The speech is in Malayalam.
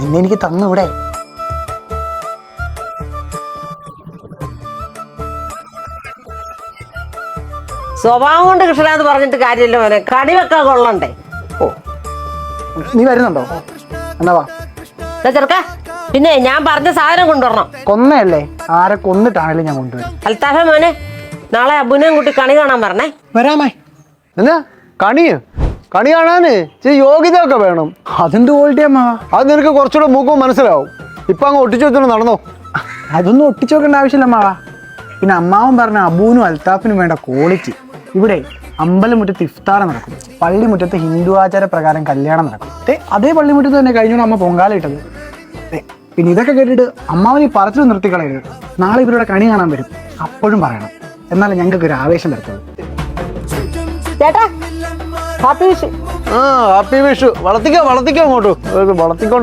നിന്നെ എനിക്ക് തന്നു ഇവിടെ സ്വഭാവം കൊണ്ട് കൃഷ്ണനാഥ് പറഞ്ഞിട്ട് കാര്യമില്ല മോനെ. കടി വെക്കാൻ കൊള്ളണ്ടേ. ഓ. നീ വരുന്നുണ്ടോ? എന്നാ വാ. ചെറുക്ക. പിന്നെ ഞാൻ പറഞ്ഞ സാധനം കൊണ്ടുവരണം. കൊന്നയല്ലേ? ആരെ കൊന്നിട്ടാണല്ലേ ഞാൻ കൊണ്ടുവരും. അൽത്താഫ മോനെ നാളെ അബുനെയും കൂട്ടി കണി കാണാൻ പറഞ്ഞേ വരാമേ എന്നാ കണിയോ? കണി കാണാന് ഇച്ചിരി യോഗ്യത ഒക്കെ വേണം. അതെന്ത് ക്വാളിറ്റി അമ്മ? അത് നിനക്ക് കുറച്ചുകൂടെ മൂക്കും മനസ്സിലാവും. ഇപ്പൊ അങ്ങ് ഒട്ടിച്ചു വെച്ചോണ്ട് നടന്നോ. അതൊന്നും ഒട്ടിച്ചു വെക്കേണ്ട ആവശ്യമില്ല അമ്മാവാ പിന്നെ അമ്മാവൻ പറഞ്ഞ അബൂനും അൽത്താഫിനും വേണ്ട ക്വാളിറ്റി ഇവിടെ അമ്പലമുറ്റത്ത് ഇഫ്താർ നടക്കും. പള്ളിമുറ്റത്ത് ഹിന്ദു ആചാര പ്രകാരം കല്യാണം നടക്കും. അതേ പള്ളിമുറ്റത്ത് തന്നെ കഴിഞ്ഞോണ്ട് അമ്മ പൊങ്കാല ഇട്ടത്. പിന്നെ ഇതൊക്കെ കേട്ടിട്ട് അമ്മാവൻ ഈ പറച്ചിൽ നിർത്തിക്കളയരുത്. നാളെ ഇവരുടെ കണി കാണാൻ വരും. അപ്പോഴും പറയണം. എന്നാലും ഞങ്ങൾക്ക് ഒരു ആവേശം വരത്തുള്ളൂ. ചേട്ടാ ഹാപ്പി വിഷു. ആ ഹാപ്പി വിഷു. വളർത്തിക്കോ വളർത്തിക്കോ അങ്ങോട്ട്. വളർത്തിക്കൊണ്ട്.